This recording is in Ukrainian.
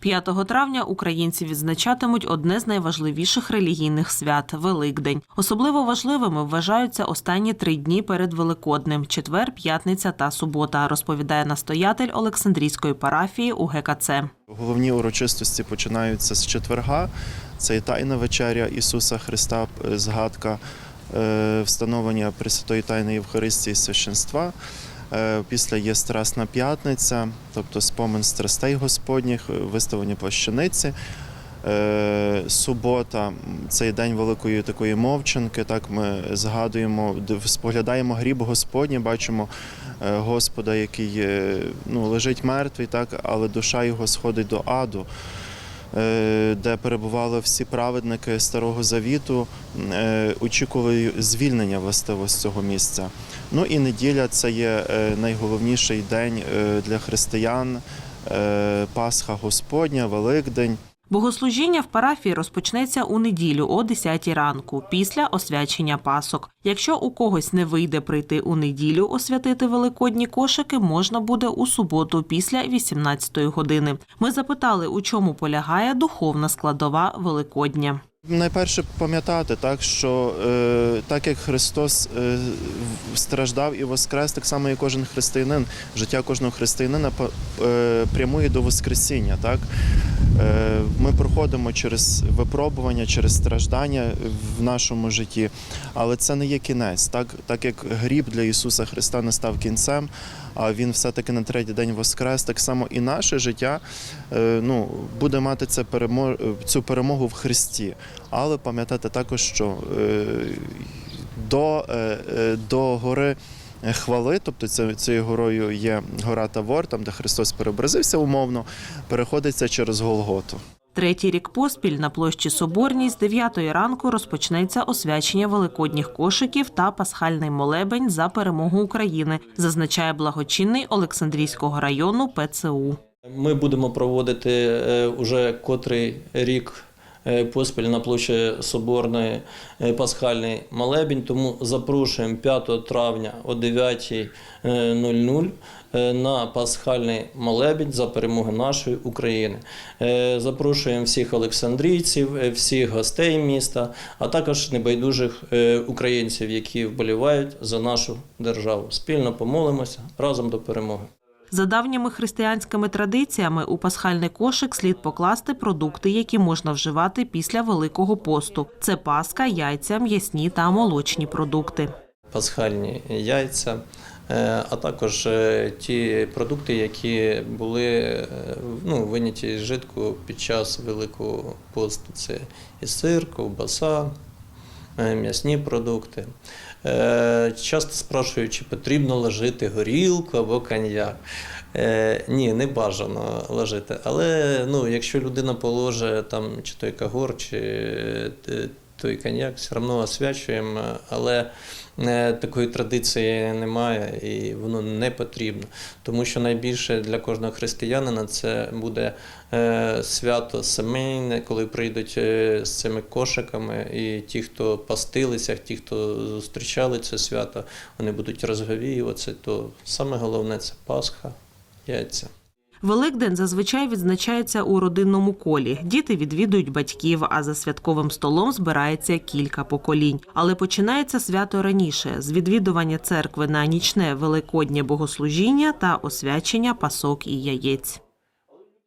5 травня українці відзначатимуть одне з найважливіших релігійних свят Великдень. Особливо важливими вважаються останні три дні перед Великоднем четвер, п'ятниця та субота, розповідає настоятель Олександрійської парафії УГКЦ. Головні урочистості починаються з четверга. Це і тайна вечеря Ісуса Христа, е, згадка е, встановлення Пресвятої Тайної Євхаристії священства. Е, Після є Страсна п'ятниця, тобто спомин страстей Господніх, е, виставлення плащаниці. Е, Субота м, це день великої такої мовчанки. Так ми згадуємо, споглядаємо гріб Господній, бачимо Господа, який ну, лежить мертвий, так, але душа його сходить до аду, де перебували всі праведники Старого Завіту, е, очікували звільнення властиво з цього місця. Ну і неділя це є е, найголовніший день е, для християн. е, Пасха Господня, Великдень. Богослужіння в парафії розпочнеться у неділю о 10 ранку після освячення пасок. Якщо у когось не вийде прийти у неділю освятити великодні кошики, можна буде у суботу після 18 години. Ми запитали, у чому полягає духовна складова Великодня. Найперше пам'ятати, так що е, так як Христос е, страждав і воскрес, так само і кожен християнин, життя кожного християнина е, прямує до Воскресіння. Так? Е, ми проходимо через випробування, через страждання в нашому житті, але це не є кінець. Так, так як гріб для Ісуса Христа не став кінцем, а Він все-таки на третій день воскрес, так само і наше життя е, ну, буде мати це перемо... цю перемогу в Христі. Але пам'ятати також, що е, до, е, е, до гори хвали, тобто це, цією горою є гора Тавор, там де Христос переобразився умовно, переходиться через Голготу. Третій рік поспіль на площі Соборній з 9 ранку розпочнеться освячення великодніх кошиків та пасхальний молебень за перемогу України, зазначає благочинний Олександрійського району ПЦУ. Ми будемо проводити уже котрий рік поспіль на площі Соборної е, пасхальний молебень, тому запрошуємо 5 травня о 9.00 е, на пасхальний молебень за перемогу нашої України. Е, Запрошуємо всіх олександрійців, е, всіх гостей міста, а також небайдужих е, українців, які вболівають за нашу державу. Спільно помолимося разом до перемоги. За давніми християнськими традиціями у пасхальний кошик слід покласти продукти, які можна вживати після Великого посту. Це паска, яйця, м'ясні та молочні продукти. пасхальні яйця, е, а також е, ті продукти, які були е, ну, виняті з житку під час Великого посту. Це і сир, ковбаса, м'ясні продукти. Е, Часто спрашують, чи потрібно ложити горілку або коньяк. Е, ні, не бажано ложити. Але ну, якщо людина положить там, чи той кагор, чи е, той коньяк, все одно освячуємо, але е, такої традиції немає і воно не потрібно. Тому що найбільше для кожного християнина це буде е, свято семейне, коли прийдуть е, з цими кошиками, і ті, хто пастилися, ті, хто зустрічали це свято, вони будуть розговіюватися. То саме головне це Пасха, яйця. Великдень зазвичай відзначається у родинному колі. Діти відвідують батьків, а за святковим столом збирається кілька поколінь. Але починається свято раніше з відвідування церкви на нічне великоднє богослужіння та освячення пасок і яєць.